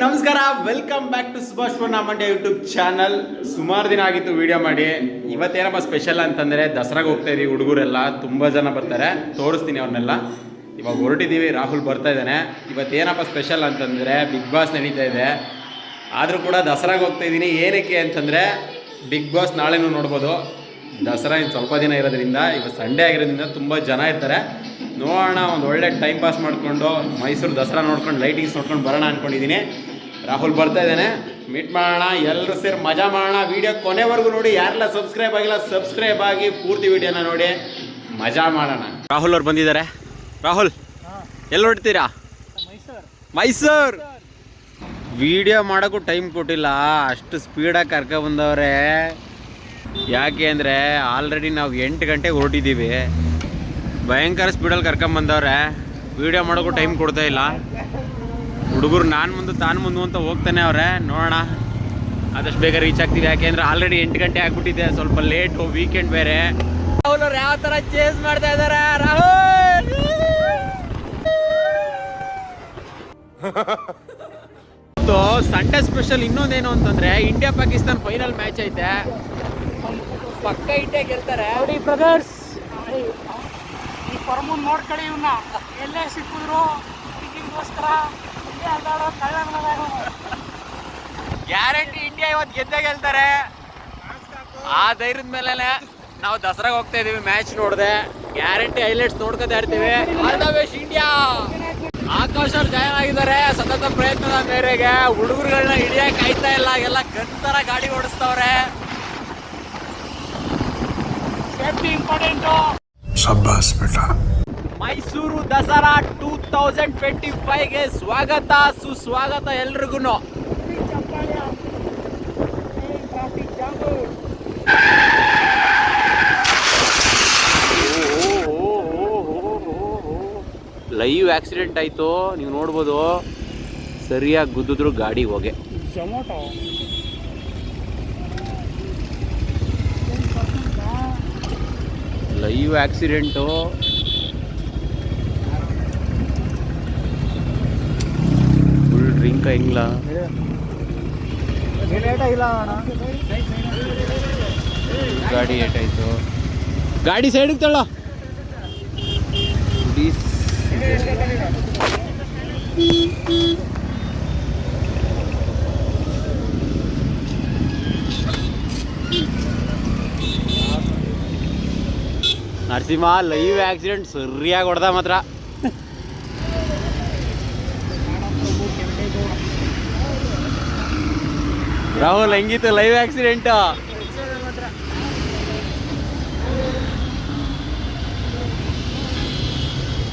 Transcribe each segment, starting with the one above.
ನಮಸ್ಕಾರ welcome back to Subhash ಪೂರ್ಣ Mandya YouTube channel ಸುಮಾರು ದಿನ ಆಗಿತ್ತು ವಿಡಿಯೋ ಮಾಡಿ. ಇವತ್ತೇನಪ್ಪ ಸ್ಪೆಷಲ್ ಅಂತಂದರೆ ದಸರಾಗೆ ಹೋಗ್ತಾ ಇದೀವಿ ಹುಡುಗರೆಲ್ಲ, ತುಂಬ ಜನ ಬರ್ತಾರೆ. ತೋರಿಸ್ತೀನಿ ಅವ್ರನ್ನೆಲ್ಲ. ಇವಾಗ ಹೊರಟಿದ್ದೀವಿ ರಾಹುಲ್ ಬರ್ತಾ ಇದ್ದಾನೆ. ಇವತ್ತೇನಪ್ಪ ಸ್ಪೆಷಲ್ ಅಂತಂದರೆ ಬಿಗ್ ಬಾಸ್ ನಡೀತಾ ಇದೆ. ಆದರೂ ಕೂಡ ದಸರಾಗೆ ಹೋಗ್ತಾ ಇದ್ದೀನಿ ಏನಕ್ಕೆ ಅಂತಂದರೆ ಬಿಗ್ ಬಾಸ್ ನಾಳೆನೂ ನೋಡ್ಬೋದು. ದಸರಾ ಇನ್ನು ಸ್ವಲ್ಪ ದಿನ ಇರೋದ್ರಿಂದ, ಇವತ್ತು ಸಂಡೇ ಆಗಿರೋದ್ರಿಂದ ತುಂಬ ಜನ ಇರ್ತಾರೆ. ನೋಡೋಣ, ಒಂದು ಒಳ್ಳೆ ಟೈಮ್ ಪಾಸ್ ಮಾಡಿಕೊಂಡು ಮೈಸೂರು ದಸರಾ ನೋಡ್ಕೊಂಡು ಲೈಟಿಂಗ್ಸ್ ನೋಡ್ಕೊಂಡು ಬರೋಣ ಅಂದ್ಕೊಂಡಿದ್ದೀನಿ ರಾಹುಲ್ ಬರ್ತಾ ಇದ್ದಾನೆ. ಮೀಟ್ ಮಾಡೋಣ ಎಲ್ಲರೂ ಸೇರಿ ಮಜಾ ಮಾಡೋಣ. ವಿಡಿಯೋ ಕೊನೆವರೆಗೂ ನೋಡಿ, ಯಾರೆಲ್ಲ ಸಬ್ಸ್ಕ್ರೈಬ್ ಆಗಿಲ್ಲ ಸಬ್ಸ್ಕ್ರೈಬ್ ಆಗಿ ಪೂರ್ತಿ ವಿಡಿಯೋನ ನೋಡಿ. ಮಜಾ ಮಾಡೋಣ. ರಾಹುಲ್ ಅವ್ರು ಬಂದಿದ್ದಾರೆ. ರಾಹುಲ್, ಎಲ್ಲಿ ಹೊಡ್ತೀರಾ ಮೈಸೂರು. ವಿಡಿಯೋ ಮಾಡೋಕ್ಕೂ ಟೈಮ್ ಕೊಟ್ಟಿಲ್ಲ. ಅಷ್ಟು ಸ್ಪೀಡಾಗಿ ಕರ್ಕೊ ಬಂದವ್ರೆ. ಯಾಕೆ ಅಂದರೆ ಆಲ್ರೆಡಿ ನಾವು ಎಂಟು ಗಂಟೆಗೆ ಹೊರಟಿದ್ದೀವಿ. ಭಯಂಕರ ಸ್ಪೀಡಲ್ಲಿ ಕರ್ಕೊಂಬಂದವ್ರೆ ವಿಡಿಯೋ ಮಾಡೋಕ್ಕೂ ಟೈಮ್ ಕೊಡ್ತಾ ಇಲ್ಲ. ಹುಡುಗರು ನಾನು ಮುಂದೆ ತಾನು ಮುಂದೆ ಅಂತ ಹೋಗ್ತಾನೆ ಅವರೇ. ನೋಡೋಣ. ಆದಷ್ಟು ಬೇಗ ರೀಚ್ ಆಗ್ತೀವಿ. ಯಾಕೆಂದ್ರೆ ಆಲ್ರೆಡಿ ಎಂಟು ಗಂಟೆ ಆಗ್ಬಿಟ್ಟಿದೆ. ಸ್ವಲ್ಪ ಲೇಟು ವೀಕೆಂಡ್ ಬೇರೆ. ರಾಹುಲ್ ಅವ್ರು ಯಾವ ಥರ ಚೇಸ್ ಮಾಡ್ತಾ ಇದ್ದಾರೆ? ರಾಹುಲ್! ಸಂಡೇ ಸ್ಪೆಷಲ್ ಇನ್ನೊಂದೇನು ಅಂತಂದ್ರೆ ಇಂಡಿಯಾ ಪಾಕಿಸ್ತಾನ್ ಫೈನಲ್ ಮ್ಯಾಚ್ ಐತೆ. ಪಕ್ಕ ಇಂಡಿಯಾ ಗೆಲ್ತಾರೆ. ನೋಡಿ ಬ್ರದರ್ಸ್ ಪರಮನ್ ನೋಡ್ಕೊಳ್ಳಿ ಇವನ್ನ ಎಲ್ಲೇ ಸಿಕ್ಕಿದ್ರು ಇದಕ್ಕೋಸ್ಕರ ಗ್ಯಾರಂಟಿ ಇಂಡಿಯಾ ಇವತ್ತು ಗೆದ್ದೆ ಗೆಲ್ತಾರೆ. ಆ ಧೈರ್ಯದ ಮೇಲೆ ನಾವು ದಸರಾಗೆ ಹೋಗ್ತಾ ಇದೀವಿ ಮ್ಯಾಚ್ ನೋಡಿದೆ. ಗ್ಯಾರಂಟಿ ಹೈಲೈಟ್ಸ್ ನೋಡ್ಕೊತಾ ಇರ್ತೀವಿ. All the best India! Akash ಅವ್ರು ಜಾಯ್ನ್ ಆಗಿದ್ದಾರೆ. ಸತತ ಪ್ರಯತ್ನದ ಮೇರೆಗೆ ಹುಡುಗರುಗಳನ್ನ ಹಿಡಿಯ ಕಾಯ್ತಾ ಇಲ್ಲ. ಎಲ್ಲ ಗಂತರ ಗಾಡಿ ಓಡಿಸ್ತವ್ರೆ. ಸೇಫ್ಟಿ ಇಂಪಾರ್ಟೆಂಟು ಶಬ್ಬಾಸ್ ಬೇಟ Mysuru Dasara two thousand twenty ಫೈವ್ಗೆ ಸ್ವಾಗತ ಸುಸ್ವಾಗತ ಎಲ್ರಿಗೂ ಲೈವ್ ಆಕ್ಸಿಡೆಂಟ್ ಆಯ್ತು ನೀವು ನೋಡ್ಬೋದು. ಸರಿಯಾಗಿ ಗುದ್ದಿದ್ರು ಗಾಡಿ ಹೋಗೆ. Live accident. ಫುಲ್ ಡ್ರಿಂಕ್ ಹೆಂಗ್ಲ? ಗಾಡಿ ಏಟಾಯ್ತು. ಗಾಡಿ ಸೈಡಿಗೆ ತಳ್ಳ ನರಸಿಂಹ ಲೈವ್ ಆಕ್ಸಿಡೆಂಟ್ ಸರಿಯಾಗಿ ಹೊಡೆದ ಮಾತ್ರ. ರಾಹುಲ್ ಹೆಂಗಿತ್ತು ಲೈವ್ ಆಕ್ಸಿಡೆಂಟ್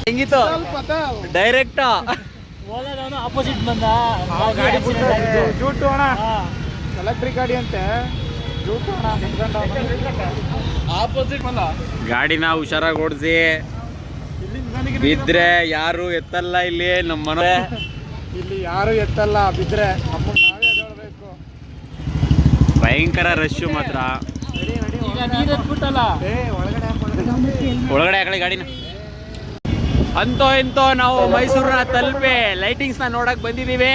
ಹೆಂಗಿತ್ತು? ಡೈರೆಕ್ಟ್ ಆಪೋಸಿಟ್ ಬಂದ. ಎಲೆಕ್ಟ್ರಿಕ್ ಗಾಡಿ ಅಂತೆ. ಗಾಡಿನ ಹುಷಾರಾಗಿ ಓಡಿಸಿ. ಬಿದ್ರೆ ಯಾರು ಎತ್ತಲ್ಲ ಇಲ್ಲಿ ನಮ್ಮ ಮನೆ. ಇಲ್ಲಿ ಯಾರು ಎತ್ತಲ್ಲ ಬಿದ್ರೆ ಭಯಂಕರ ರಶ್ ಮಾತ್ರ. ಒಳಗಡೆ ಹಾಕಿ. ಗಾಡಿನ. ಅಂತೋ ಇಂತೋ ನಾವು ಮೈಸೂರಿನ ತಲುಪಿ ಲೈಟಿಂಗ್ಸ್ನ ನೋಡಕ್ ಬಂದಿದೀವಿ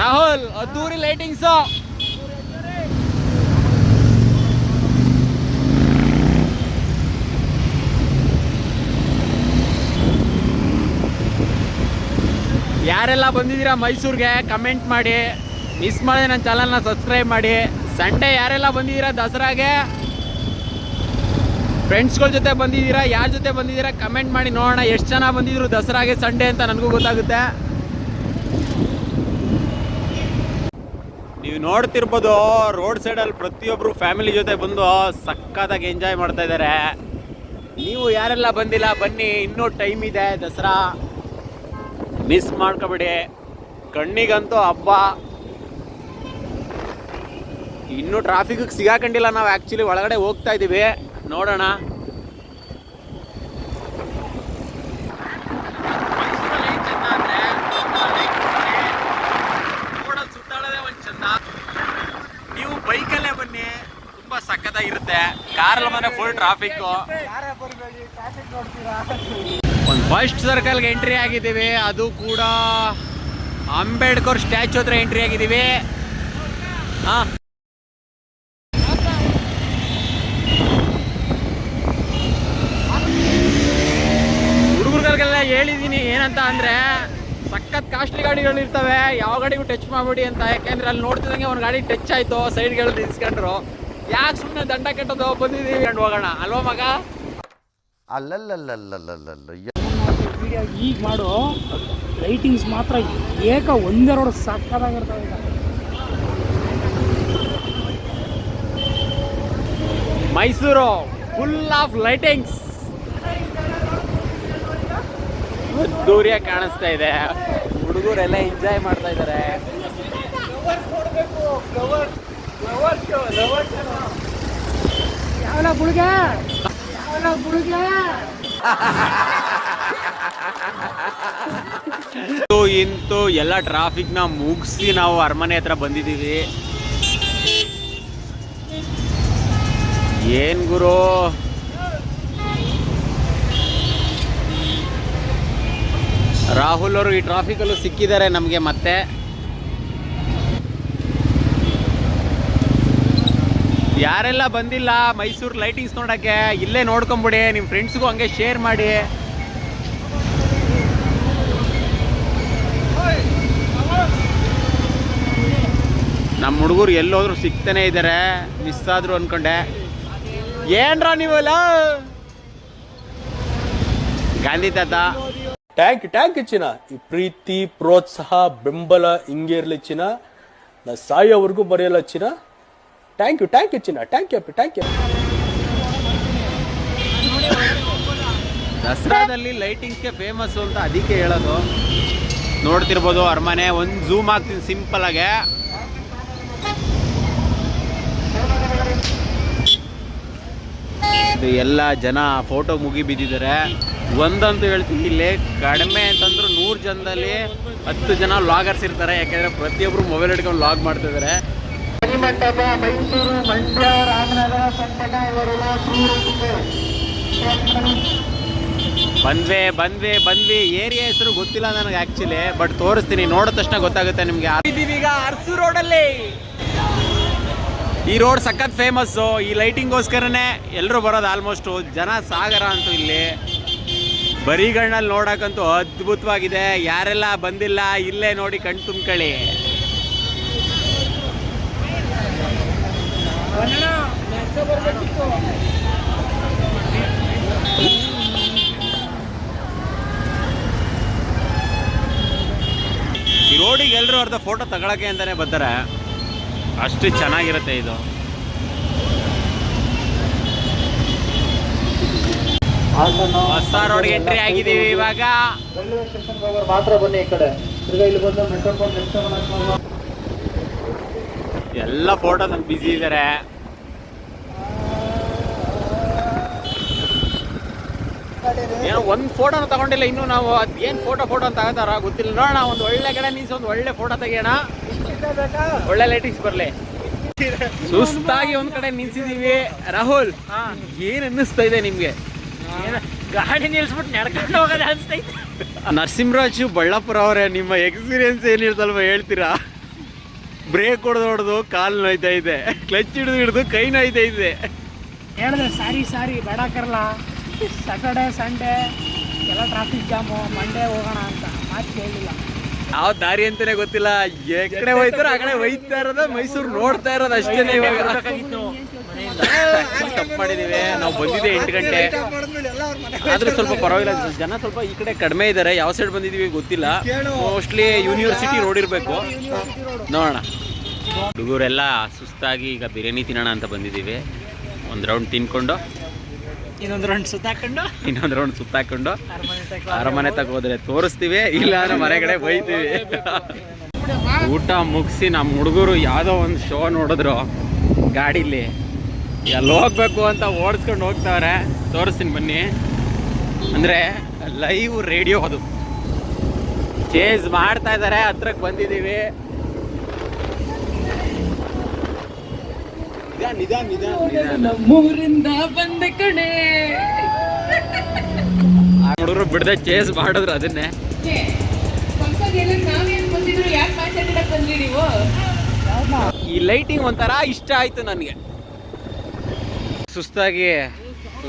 ರಾಹುಲ್ ಅದ್ದೂರಿ ಲೈಟಿಂಗ್ಸ್ ಯಾರೆಲ್ಲ ಬಂದಿದ್ದೀರಾ ಮೈಸೂರಿಗೆ ಕಮೆಂಟ್ ಮಾಡಿ. ಮಿಸ್ ಮಾಡಿದೆ ನನ್ನ ಚಾನಲ್ನ ಸಬ್ಸ್ಕ್ರೈಬ್ ಮಾಡಿ. ಸಂಡೇ ಯಾರೆಲ್ಲ ಬಂದಿದ್ದೀರಾ ದಸರಾಗೆ? ಫ್ರೆಂಡ್ಸ್ಗಳ ಜೊತೆ ಬಂದಿದ್ದೀರಾ? ಯಾರ ಜೊತೆ ಬಂದಿದ್ದೀರಾ? ಕಮೆಂಟ್ ಮಾಡಿ ನೋಡೋಣ ಎಷ್ಟು ಜನ ಬಂದಿದ್ರು ದಸರಾಗೆ ಸಂಡೇ ಅಂತ ನನಗೂ ಗೊತ್ತಾಗುತ್ತೆ. ನೀವು ನೋಡ್ತಿರ್ಬೋದು ರೋಡ್ ಸೈಡಲ್ಲಿ ಪ್ರತಿಯೊಬ್ಬರು ಫ್ಯಾಮಿಲಿ ಜೊತೆ ಬಂದು ಸಕ್ಕತ್ತಾಗಿ ಎಂಜಾಯ್ ಮಾಡ್ತಾ ಇದ್ದಾರೆ ನೀವು ಯಾರೆಲ್ಲ ಬಂದಿಲ್ಲ, ಬನ್ನಿ, ಇನ್ನೂ ಟೈಮ್ ಇದೆ ದಸರಾ. ಮಿಸ್ ಮಾಡ್ಕೊಬಿಡಿ. ಕಣ್ಣಿಗಂತೂ ಹಬ್ಬ. ಇನ್ನೂ ಟ್ರಾಫಿಕ್ ಸಿಗಾಕಂಡಿಲ್ಲ ನಾವು ಆ್ಯಕ್ಚುಲಿ ಒಳಗಡೆ ಹೋಗ್ತಾ ಇದ್ದೀವಿ ನೋಡೋಣ. ನೀವು ಬೈಕಲ್ಲೇ ಬನ್ನಿ, ತುಂಬಾ ಸಖತ್ತಾಗಿರುತ್ತೆ. ಕಾರಲ್ಲಿ ಮನೆ ಫುಲ್ ಟ್ರಾಫಿಕ್ಕು ಒಂದು ಫಸ್ಟ್ ಸರ್ಕಲ್ಗೆ ಎಂಟ್ರಿ ಆಗಿದ್ದೀವಿ. ಅದು ಕೂಡ ಅಂಬೇಡ್ಕರ್ ಸ್ಟ್ಯಾಚು ಹತ್ರ ಎಂಟ್ರಿ ಆಗಿದ್ದೀವಿ. ಹಾಂ. ಹೇಳಿದ್ದೀನಿ ಏನಂತ ಅಂದರೆ ಸಖತ್ ಕಾಸ್ಟ್ಲಿ ಗಾಡಿಗಳು ಇರ್ತವೆ. ಯಾವ ಗಾಡಿಗೂ ಟಚ್ ಮಾಡಬೇಡಿ ಅಂತ. ಯಾಕೆಂದ್ರೆ ಅಲ್ಲಿ ನೋಡ್ತಿದ್ದಂಗೆ ಒಂದು ಗಾಡಿ ಟಚ್ ಆಯಿತು. ಸೈಡ್ಗಳು ನಿಲ್ಸ್ಕೊಂಡ್ರು. ಯಾಕೆ ಸುಮ್ಮನೆ ದಂಡ ಕೆಟ್ಟದು ಬಂದಿದ್ದೀವಿ. ಹೋಗೋಣ. ಅಲ್ವಾ ಮಗ? ಅಲ್ಲಲ್ಲಲ್ಲಲ್ಲಲ್ಲಲ್ಲ ವಿಡಿಯೋ ಈಗ ಮಾಡೋ ಲೈಟಿಂಗ್ಸ್ ಮಾತ್ರ ಏಕ ಒಂದೆರಡು ಸಾಕಾದಾಗಿರ್ತಾವೆ ಈಗ. ಮೈಸೂರು ಫುಲ್ ಆಫ್ ಲೈಟಿಂಗ್ಸ್ ದೂರ್ಯ ಕಾಣಿಸ್ತಾ ಇದೆ. ಹುಡುಗರೆಲ್ಲ ಎಂಜಾಯ್ ಮಾಡ್ತಾ ಇದ್ದಾರೆ. ಯಾವಲ ಬುಳ್ಗೆ ಯಾವಲ ಬುಳ್ಗೆ ಇಂತು ಎಲ್ಲ ಟ್ರಾಫಿಕ್ನ ಮುಗಿಸಿ ನಾವು ಅರಮನೆ ಹತ್ರ ಬಂದಿದ್ದೀವಿ. ಏನ್ ಗುರು? ರಾಹುಲ್ ಅವರು ಈ ಟ್ರಾಫಿಕಲ್ಲೂ ಸಿಕ್ಕಿದ್ದಾರೆ ನಮಗೆ ಮತ್ತೆ. ಯಾರೆಲ್ಲ ಬಂದಿಲ್ಲ ಮೈಸೂರು ಲೈಟಿಂಗ್ಸ್ ನೋಡೋಕ್ಕೆ, ಇಲ್ಲೇ ನೋಡ್ಕೊಂಬಿಡಿ ನಿಮ್ಮ ಫ್ರೆಂಡ್ಸ್ಗೂ ಹಂಗೆ ಶೇರ್ ಮಾಡಿ. ನಮ್ಮ ಹುಡುಗರು ಎಲ್ಲೋದ್ರು ಸಿಗ್ತಾನೆ ಇದ್ದಾರೆ ಮಿಸ್ ಆದ್ರು ಅನ್ಕೊಂಡೆ. ಏನ್ರ ನೀವಲ್ಲ ಗಾಂಧಿ ತಾತ. ಟ್ಯಾಂಕ್ ಟ್ಯಾಂಕ್ ಚಿನ್ನ. ಈ ಪ್ರೀತಿ ಪ್ರೋತ್ಸಾಹ ಬೆಂಬಲ ಹಿಂಗೆ ಇರ್ಲಿ ಚಿನ್ನ. ನಾ ಸಾಯೋವರೆಗೂ ಬರೆಯಲ್ಲ ಚಿನ್ನ. ಟ್ಯಾಂಕ್ ಯು ಟ್ಯಾಂಕ್ ಯು ಚಿನ್ನ. ಟ್ಯಾಂಕ್ ಯು ಟ್ಯಾಂಕ್ ಯು ದಸರಾದಲ್ಲಿ ಲೈಟಿಂಗ್ಸ್ಗೆ ಫೇಮಸ್ ಅಂತ ಅದಕ್ಕೆ ಹೇಳೋದು. ನೋಡ್ತಿರ್ಬೋದು ಅರಮನೆ ಒಂದು ಝೂಮ್ ಆಗ್ತೀನಿ ಸಿಂಪಲ್ ಆಗಿ. ಇದು ಎಲ್ಲ ಜನ ಫೋಟೋ ಮುಗಿ ಬಿದ್ದಿದ್ದಾರೆ. ಒಂದಂತೂ ಹೇಳ್ತೀನಿ ಇಲ್ಲಿ ಕಡಿಮೆ ಅಂತಂದ್ರು ನೂರು ಜನದಲ್ಲಿ ಹತ್ತು ಜನ ಲಾಗರ್ಸ್ ಇರ್ತಾರೆ. ಯಾಕೆಂದ್ರೆ ಪ್ರತಿಯೊಬ್ರು ಮೊಬೈಲ್ ಹಿಡ್ಕೊಂಡು ಲಾಗ್ ಮಾಡ್ತಿದ್ದಾರೆ ಬಂದ್ವಿ ಬಂದ್ವಿ ಬಂದ್ವಿ. ಏರಿಯಾ ಹೆಸರು ಗೊತ್ತಿಲ್ಲ ನನಗೆ ಆಕ್ಚುಲಿ ಬಟ್ ತೋರಿಸ್ತೀನಿ. ನೋಡಿದ ತಕ್ಷಣ ಗೊತ್ತಾಗುತ್ತೆ ನಿಮ್ಗೆ. ಈಗ ಅರ್ಸು ರೋಡಲ್ಲಿ ಈ ರೋಡ್ ಸಖತ್ ಫೇಮಸ್ಸು ಈ ಲೈಟಿಂಗೋಸ್ಕರನೇ ಎಲ್ಲರೂ ಬರೋದು ಆಲ್ಮೋಸ್ಟು ಜನ ಸಾಗರ ಅಂತೂ ಇಲ್ಲಿ. ಬರಿಗಣ್ಣಲ್ಲಿ ನೋಡೋಕ್ಕಂತೂ ಅದ್ಭುತವಾಗಿದೆ. ಯಾರೆಲ್ಲ ಬಂದಿಲ್ಲ, ಇಲ್ಲೇ ನೋಡಿ ಕಣ್ ತುಂಬ್ಕೊಳ್ಳಿ. ಈ ರೋಡಿಗೆ ಎಲ್ಲರೂ ಅರ್ಧ ಫೋಟೋ ತಗೊಳಕ್ಕೆ ಅಂತಾನೆ ಬರ್ತಾರೆ. ಅಷ್ಟು ಚೆನ್ನಾಗಿರುತ್ತೆ ಇದು. ಹೊಸ ರೋಡ್ಗೆ ಎಂಟ್ರಿ ಆಗಿದ್ದೀವಿ ಇವಾಗ. ಮಾತ್ರ ಬನ್ನಿ ಈ ಕಡೆ ಇಲ್ಲಿ ಬಂದು ಎಲ್ಲ ಫೋಟೋ ನಂಗೆ ಬಿಸಿ ಇದ್ದಾರೆ ಏನೋ ಒಂದು ಫೋಟೋನ ತಗೊಂಡಿಲ್ಲ ಇನ್ನು ನಾವು ಅದ್ ಏನ್ ಫೋಟೋ ಫೋಟೋ ಅಂತ ತಗೋತಾರ ಗೊತ್ತಿಲ್ಲ. ನೋಡೋಣ ಒಂದು ಒಳ್ಳೆ ಕಡೆ ನಿಲ್ಸಿ ಒಂದು ಒಳ್ಳೆ ಫೋಟೋ ತೆಗಿಯೋಣ. ಒಳ್ಳೆ ಲೈಟಿಂಗ್ಸ್ ಬರಲಿ. ಸುಸ್ತಾಗಿ ಒಂದ್ ಕಡೆ ನಿಲ್ಸಿದೀವಿ. ರಾಹುಲ್ ಏನ್ ಅನ್ನಿಸ್ತಾ ಇದೆ ನಿಮ್ಗೆ? ಗಾಡಿ ನಿಲ್ಸ್ಬಿಟ್ಟು ನಡ್ಕೊಂಡು ಹೋಗೋದ ಅನ್ಸ್ತೈತೆ ನರಸಿಂಹರಾಜು ಬಳ್ಳಾಪುರ ಅವರೇ ನಿಮ್ಮ ಎಕ್ಸ್ಪೀರಿಯನ್ಸ್ ಏನಿರ್ತಲ್ವ ಹೇಳ್ತೀರಾ? ಬ್ರೇಕ್ ಹೊಡೆದು ಹೊಡೆದು ಕಾಲು ನೋಯ್ತಾ ಇದೆ. ಕ್ಲಚ್ ಹಿಡಿದು ಹಿಡಿದು ಕೈ ನೋಯ್ತಾ ಇದೆ. ಹೇಳಿದ್ರೆ ಸಾರಿ ಸಾರಿ ಬೇಡ ಕರ್ಲ. ಸ್ಯಾಟರ್ಡೆ ಸಂಡೇ ಎಲ್ಲ ಟ್ರಾಫಿಕ್ ಜಾಮು ಮಂಡೇ ಹೋಗೋಣ ಅಂತ ಮಾತು ಕೇಳಿಲ್ಲ ಯಾವ ದಾರಿ ಅಂತಾನೆ ಗೊತ್ತಿಲ್ಲ ಎಕ್ಕಡೆ ಕಡೆ ಹೋಯ್ತಾರ ಆ ಕಡೆ ಹೋಯ್ತಾ ಇರೋದ ಮೈಸೂರು ನೋಡ್ತಾ ಇರೋದು ಅಷ್ಟೇನೆ ಇವಾಗ ಮಾಡಿದೀವಿ ನಾವು ಬಂದಿದ್ದೆ ಎಂಟು ಗಂಟೆ ಆದ್ರೆ ಸ್ವಲ್ಪ ಪರವಾಗಿಲ್ಲ ಜನ ಸ್ವಲ್ಪ ಈ ಕಡೆ ಕಡಿಮೆ ಇದ್ದಾರೆ ಯಾವ ಸೈಡ್ ಬಂದಿದೀವಿ ಗೊತ್ತಿಲ್ಲ ಮೋಸ್ಟ್ಲಿ ಯೂನಿವರ್ಸಿಟಿ ರೋಡ್ ಇರಬೇಕು ನೋಡೋಣ ಹುಡುಗರೆಲ್ಲ ಸುಸ್ತಾಗಿ ಈಗ ಬಿರಿಯಾನಿ ತಿನ್ನೋಣ ಅಂತ ಬಂದಿದ್ದೀವಿ ಒಂದು ರೌಂಡ್ ತಿನ್ಕೊಂಡು ಇನ್ನೊಂದು ರೌಂಡ್ ಸುತ್ತಾಕೊಂಡು ಇನ್ನೊಂದು ರೌಂಡ್ ಸುತ್ತಾಕೊಂಡು ಅರಮನೆ ತಕ ತಗ ಹೋದ್ರೆ ತೋರಿಸ್ತೀವಿ ಇಲ್ಲ ಅಂದ್ರೆ ಮನೆಗಡೆ ಬೈತೀವಿ. ಊಟ ಮುಗಿಸಿ ನಮ್ಮ ಹುಡುಗರು ಯಾವುದೋ ಒಂದು ಶೋ ನೋಡಿದ್ರು ಗಾಡೀಲಿ. ಎಲ್ಲಿ ಹೋಗ್ಬೇಕು ಅಂತ ಓಡಿಸ್ಕೊಂಡು ಹೋಗ್ತಾವ್ರೆ ತೋರಿಸ್ತೀನಿ ಬನ್ನಿ. ಅಂದರೆ ಲೈವ್ ರೇಡಿಯೋ ಅದು. ಚೇಂಜ್ ಮಾಡ್ತಾ ಇದ್ದಾರೆ ಹತ್ರಕ್ಕೆ ಬಂದಿದ್ದೀವಿ. ನಮ್ಮೂರಿಂದ ಬಂದ ಕಣೆ. ಆ ಹುಡುಗರು ಬಿಡದೆ ಚೇಸ್ ಮಾಡಿದ್ರು ಅದನ್ನೇ. ಈ ಲೈಟಿಂಗ್ ಒಂಥರ ಇಷ್ಟ ಆಯ್ತು ನನಗೆ. ಸುಸ್ತಾಗಿ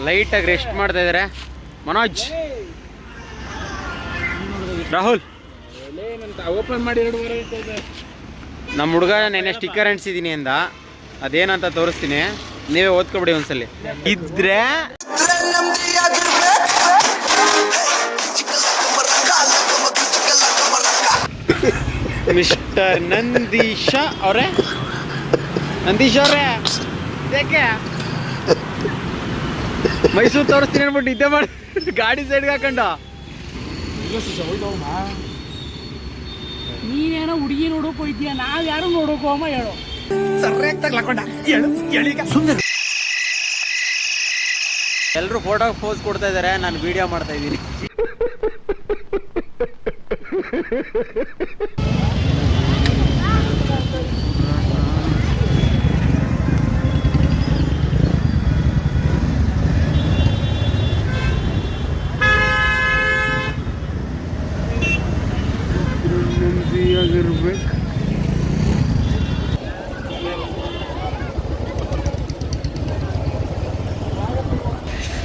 ಲೈಟಾಗಿ ರೆಸ್ಟ್ ಮಾಡ್ತಾ ಇದ್ದಾರೆ ಮನೋಜ್. ರಾಹುಲ್. ಓಪನ್ ಮಾಡಿ ಎರಡು ವಾರ ಆಯ್ತು ನಮ್ಮ ಹುಡುಗ ನೆನ್ನೆ ಸ್ಟಿಕ್ಕರ್ ಅಂಟಿಸಿದೀನಿ ಅಂದ. ಅದೇನಂತ ತೋರಿಸ್ತೀನಿ. ನೀವೇ ಓದ್ಕೊಬಿಡಿ ಒಂದ್ಸಲಿ. ಇದ್ರೆ ಮಿಸ್ಟರ್ ನಂದೀಶ ಅವರೇ. ನಂದೀಶ ಅವರೇ. ಯಾಕೆ ಮೈಸೂರು ತೋರಿಸ್ತೀನಿ ಅನ್ಬಿಟ್ಟು ಇದ್ದೇ ಮಾಡಿ ಗಾಡಿ ಸೈಡ್ಗೆ ಹಾಕೊಂಡು. ನೀನೇನೋ ಹುಡುಗಿ ನೋಡೋಕೆ ಹೋಯ್ತೀಯ ನಾವ್ ಯಾರು ನೋಡೋಕೆ ಹೋಮ ಹೇಳು. ಎಲ್ಲರೂ ಫೋಟೋ ಪೋಸ್ ಕೊಡ್ತಾ ಇದ್ದಾರೆ ನಾನು ವಿಡಿಯೋ ಮಾಡ್ತಾ ಇದ್ದೀನಿ.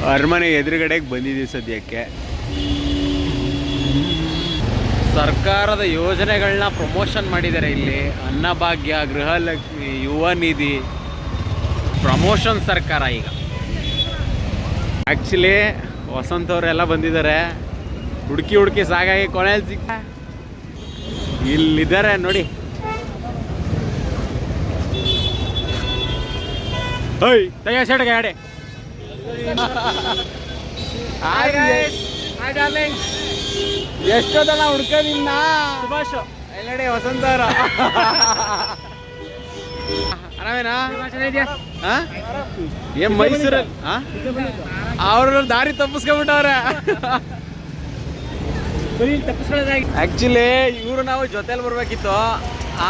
ಅರಮನೆ ಎದುರುಗಡೆಗೆ ಬಂದಿದ್ದೀವಿ ಸದ್ಯಕ್ಕೆ. ಸರ್ಕಾರದ ಯೋಜನೆಗಳನ್ನ ಪ್ರಮೋಷನ್ ಮಾಡಿದ್ದಾರೆ ಇಲ್ಲಿ. ಅನ್ನಭಾಗ್ಯ, ಗೃಹಲಕ್ಷ್ಮಿ, ಯುವ ನಿಧಿ, ಪ್ರಮೋಷನ್ ಸರ್ಕಾರ ಈಗ. ಆ್ಯಕ್ಚುಲಿ ವಸಂತ ಅವರೆಲ್ಲ ಬಂದಿದ್ದಾರೆ. ಹುಡುಕಿ ಹುಡುಕಿ ಸಾಗಾಗಿ ಕೊನೆಯಲ್ಲಿ ಸಿಕ್ಕ ಇಲ್ಲಿದ್ದಾರೆ ನೋಡಿ. ಓಯ್ ತೆಗೆ ಸೈಡ್ಗೆ ಗಾಡಿ ಎಷ್ಟೊತ್ತನ ಹುಡ್ಕ ನಿನ್ನ? ಸುಭಾಷ್. ಎಲ್ಲಡೆ ವಸಂತ ಅವರ. ಆರಾಮೇನಾ? ಏನ್ ಮೈಸೂರು ಅವ್ರ ದಾರಿ ತಪ್ಪಿಸ್ಕೊಂಡ್ಬಿಟ್ಟವ್ರೆ. ಆಕ್ಚುಲಿ ಇವ್ರು ನಾವು ಜೊತೆಲಿ ಬರ್ಬೇಕಿತ್ತು.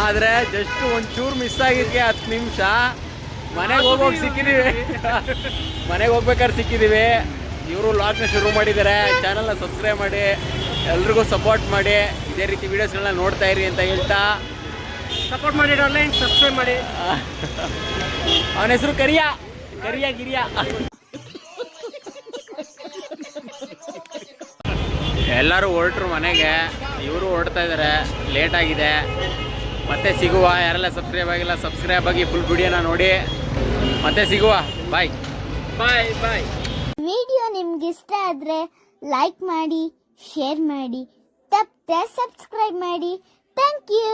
ಆದ್ರೆ ಜಸ್ಟ್ ಒಂಚೂರು ಮಿಸ್ ಆಗಿದ್ಗೆ ಹತ್ತು ನಿಮಿಷ. ಮನೆಗೆ ಹೋಗೋಗಿ ಸಿಕ್ಕಿದೀವಿ. ಮನೆಗೆ ಹೋಗ್ಬೇಕಾದ್ರೆ ಸಿಕ್ಕಿದೀವಿ. ಇವರು ಲಾಗ್ನ ಶುರು ಮಾಡಿದ್ದಾರೆ. ಚಾನಲ್ನ ಸಬ್ಸ್ಕ್ರೈಬ್ ಮಾಡಿ ಎಲ್ರಿಗೂ ಸಪೋರ್ಟ್ ಮಾಡಿ ಇದೇ ರೀತಿ ವೀಡಿಯೋಸ್ಗಳನ್ನ ನೋಡ್ತಾ ಇರಿ ಅಂತ ಹೇಳ್ತಾ. ಸಪೋರ್ಟ್ ಮಾಡಿ ಸಬ್ಸ್ಕ್ರೈಬ್ ಮಾಡಿ. ಅವನ ಹೆಸರು ಕರಿಯ. ಕರಿಯ ಗಿರಿಯ. ಎಲ್ಲರೂ ಹೊರಟ್ರು ಮನೆಗೆ. ಇವರು ಹೊರಡ್ತಾ ಇದ್ದಾರೆ ಲೇಟ್ ಆಗಿದೆ. ಮತ್ತೆ ಸಿಗುವ. ಯಾರೆಲ್ಲ ಸಬ್ಸ್ಕ್ರೈಬ್ ಆಗಿಲ್ಲ ಸಬ್ಸ್ಕ್ರೈಬ್ ಆಗಿ ಫುಲ್ ವಿಡಿಯೋನ ನೋಡಿ. ಮತ್ತೆ ಸಿಗುವ. ಬಾಯ್ ಬಾಯ್ ಬಾಯ್ ವಿಡಿಯೋ ನಿಮ್ಗೆ ಇಷ್ಟ ಆದ್ರೆ ಲೈಕ್ ಮಾಡಿ ಶೇರ್ ಮಾಡಿ ತಪ್ಪದೆ ಸಬ್ಸ್ಕ್ರೈಬ್ ಮಾಡಿ. Thank you